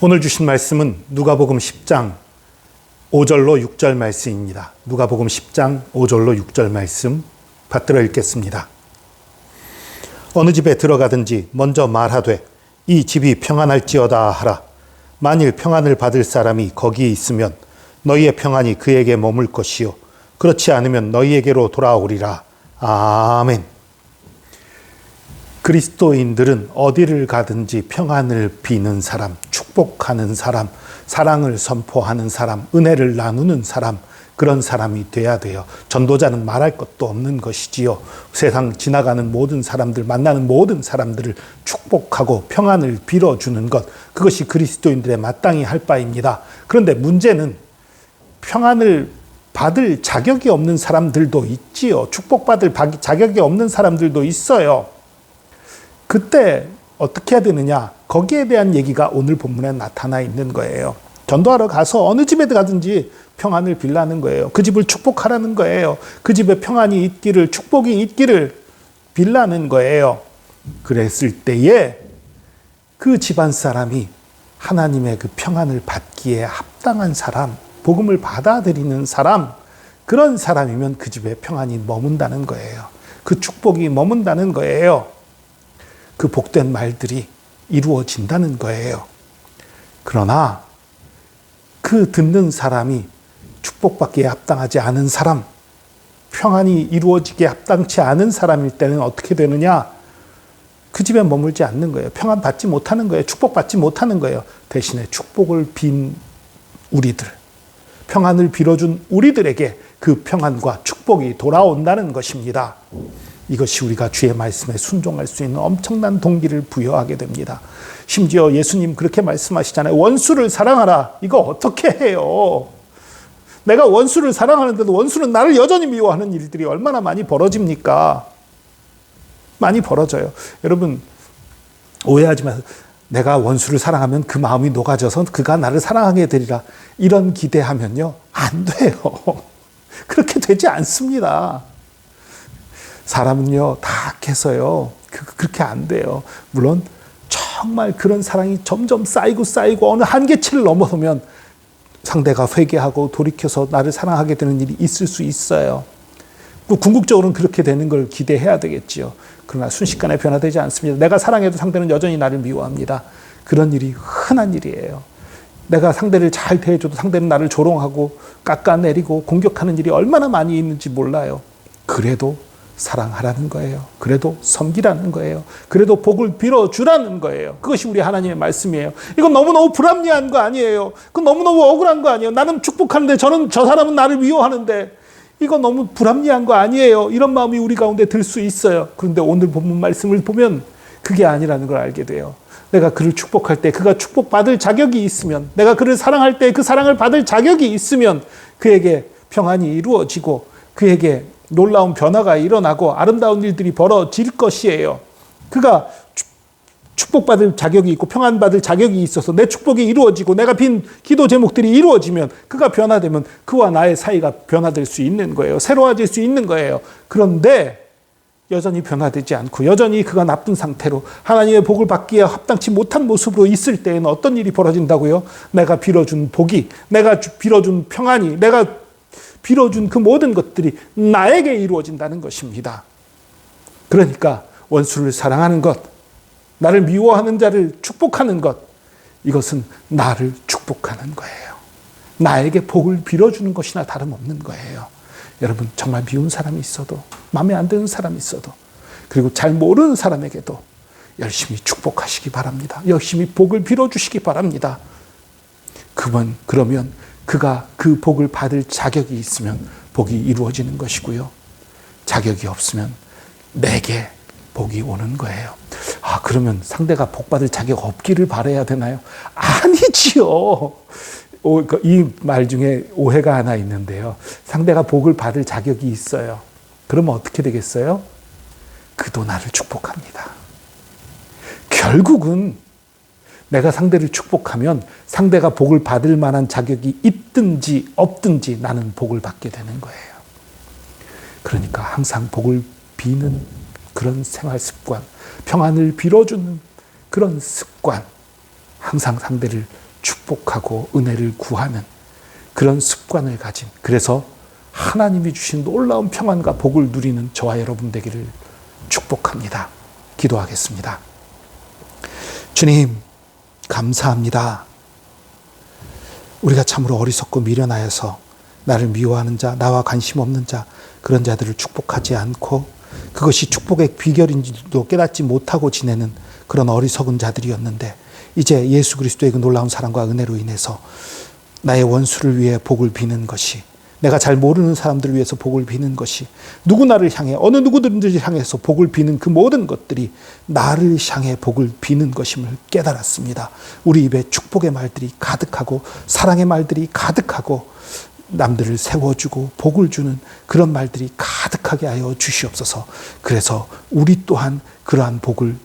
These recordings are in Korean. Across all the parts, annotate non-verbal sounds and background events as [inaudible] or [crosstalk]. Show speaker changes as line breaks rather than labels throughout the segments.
오늘 주신 말씀은 누가복음 10장 5절로 6절 말씀입니다. 누가복음 10장 5절로 6절 말씀 받들어 읽겠습니다. 어느 집에 들어가든지 먼저 말하되 이 집이 평안할지어다 하라. 만일 평안을 받을 사람이 거기에 있으면 너희의 평안이 그에게 머물 것이요 그렇지 않으면 너희에게로 돌아오리라. 아멘. 그리스도인들은 어디를 가든지 평안을 비는 사람, 축복하는 사람, 사랑을 선포하는 사람, 은혜를 나누는 사람, 그런 사람이 돼야 돼요. 전도자는 말할 것도 없는 것이지요. 세상 지나가는 모든 사람들, 만나는 모든 사람들을 축복하고 평안을 빌어주는 것, 그것이 그리스도인들의 마땅히 할 바입니다. 그런데 문제는 평안을 받을 자격이 없는 사람들도 있지요. 축복받을 자격이 없는 사람들도 있어요. 그때 어떻게 해야 되느냐? 거기에 대한 얘기가 오늘 본문에 나타나 있는 거예요. 전도하러 가서 어느 집에 가든지 평안을 빌라는 거예요. 그 집을 축복하라는 거예요. 그 집에 평안이 있기를, 축복이 있기를 빌라는 거예요. 그랬을 때에 그 집안 사람이 하나님의 그 평안을 받기에 합당한 사람, 복음을 받아들이는 사람, 그런 사람이면 그 집에 평안이 머문다는 거예요. 그 축복이 머문다는 거예요. 그 복된 말들이 이루어진다는 거예요. 그러나 그 듣는 사람이 축복받기에 합당하지 않은 사람, 평안이 이루어지기에 합당치 않은 사람일 때는 어떻게 되느냐? 그 집에 머물지 않는 거예요. 평안 받지 못하는 거예요. 축복 받지 못하는 거예요. 대신에 축복을 빈 우리들, 평안을 빌어준 우리들에게 그 평안과 축복이 돌아온다는 것입니다. 이것이 우리가 주의 말씀에 순종할 수 있는 엄청난 동기를 부여하게 됩니다. 심지어 예수님 그렇게 말씀하시잖아요. 원수를 사랑하라. 이거 어떻게 해요? 내가 원수를 사랑하는데도 원수는 나를 여전히 미워하는 일들이 얼마나 많이 벌어집니까? 많이 벌어져요. 여러분, 오해하지 마세요. 내가 원수를 사랑하면 그 마음이 녹아져서 그가 나를 사랑하게 되리라. 이런 기대하면요. 안 돼요. [laughs] 그렇게 되지 않습니다. 사람은요, 다 악해서요. 그, 그렇게 안 돼요. 물론, 정말 그런 사랑이 점점 쌓이고 쌓이고 어느 한계치를 넘어서면 상대가 회개하고 돌이켜서 나를 사랑하게 되는 일이 있을 수 있어요. 궁극적으로는 그렇게 되는 걸 기대해야 되겠지요. 그러나 순식간에 변화되지 않습니다. 내가 사랑해도 상대는 여전히 나를 미워합니다. 그런 일이 흔한 일이에요. 내가 상대를 잘 대해줘도 상대는 나를 조롱하고 깎아내리고 공격하는 일이 얼마나 많이 있는지 몰라요. 그래도 사랑하라는 거예요. 그래도 섬기라는 거예요. 그래도 복을 빌어주라는 거예요. 그것이 우리 하나님의 말씀이에요. 이건 너무너무 불합리한 거 아니에요. 그건 너무너무 억울한 거 아니에요. 나는 축복하는데 저는 저 사람은 나를 미워하는데 이거 너무 불합리한 거 아니에요. 이런 마음이 우리 가운데 들 수 있어요. 그런데 오늘 본문 말씀을 보면 그게 아니라는 걸 알게 돼요. 내가 그를 축복할 때 그가 축복받을 자격이 있으면 내가 그를 사랑할 때 그 사랑을 받을 자격이 있으면 그에게 평안이 이루어지고 그에게 놀라운 변화가 일어나고 아름다운 일들이 벌어질 것이에요. 그가 축복받을 자격이 있고 평안받을 자격이 있어서 내 축복이 이루어지고 내가 빈 기도 제목들이 이루어지면 그가 변화되면 그와 나의 사이가 변화될 수 있는 거예요. 새로워질 수 있는 거예요. 그런데 여전히 변화되지 않고 여전히 그가 나쁜 상태로 하나님의 복을 받기에 합당치 못한 모습으로 있을 때에는 어떤 일이 벌어진다고요? 내가 빌어준 복이, 내가 빌어준 평안이, 내가 빌어준 그 모든 것들이 나에게 이루어진다는 것입니다. 그러니까 원수를 사랑하는 것, 나를 미워하는 자를 축복하는 것, 이것은 나를 축복하는 거예요. 나에게 복을 빌어주는 것이나 다름없는 거예요. 여러분, 정말 미운 사람이 있어도, 마음에 안 드는 사람이 있어도, 그리고 잘 모르는 사람에게도 열심히 축복하시기 바랍니다. 열심히 복을 빌어주시기 바랍니다. 그분, 그러면 그가 그 복을 받을 자격이 있으면 복이 이루어지는 것이고요. 자격이 없으면 내게 복이 오는 거예요. 아, 그러면 상대가 복 받을 자격 없기를 바라야 되나요? 아니지요. 그 이말 중에 오해가 하나 있는데요. 상대가 복을 받을 자격이 있어요. 그러면 어떻게 되겠어요? 그도 나를 축복합니다. 결국은 내가 상대를 축복하면 상대가 복을 받을 만한 자격이 있든지 없든지 나는 복을 받게 되는 거예요. 그러니까 항상 복을 비는 그런 생활 습관, 평안을 빌어주는 그런 습관, 항상 상대를 축복하고 은혜를 구하는 그런 습관을 가진 그래서 하나님이 주신 놀라운 평안과 복을 누리는 저와 여러분 되기를 축복합니다. 기도하겠습니다. 주님, 감사합니다. 우리가 참으로 어리석고 미련하여서 나를 미워하는 자, 나와 관심 없는 자, 그런 자들을 축복하지 않고 그것이 축복의 비결인지도 깨닫지 못하고 지내는 그런 어리석은 자들이었는데 이제 예수 그리스도의 그 놀라운 사랑과 은혜로 인해서 나의 원수를 위해 복을 비는 것이 내가 잘 모르는 사람들을 위해서 복을 비는 것이 누구나를 향해 어느 누구든지 향해서 복을 비는 그 모든 것들이 나를 향해 복을 비는 것임을 깨달았습니다. 우리 입에 축복의 말들이 가득하고 사랑의 말들이 가득하고 남들을 세워주고 복을 주는 그런 말들이 가득하게 하여 주시옵소서. 그래서 우리 또한 그러한 복을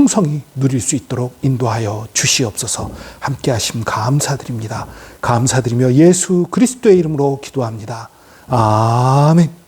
풍성히 누릴 수 있도록 인도하여 주시옵소서. 함께 하심 감사드립니다. 감사드리며 예수 그리스도의 이름으로 기도합니다. 아멘.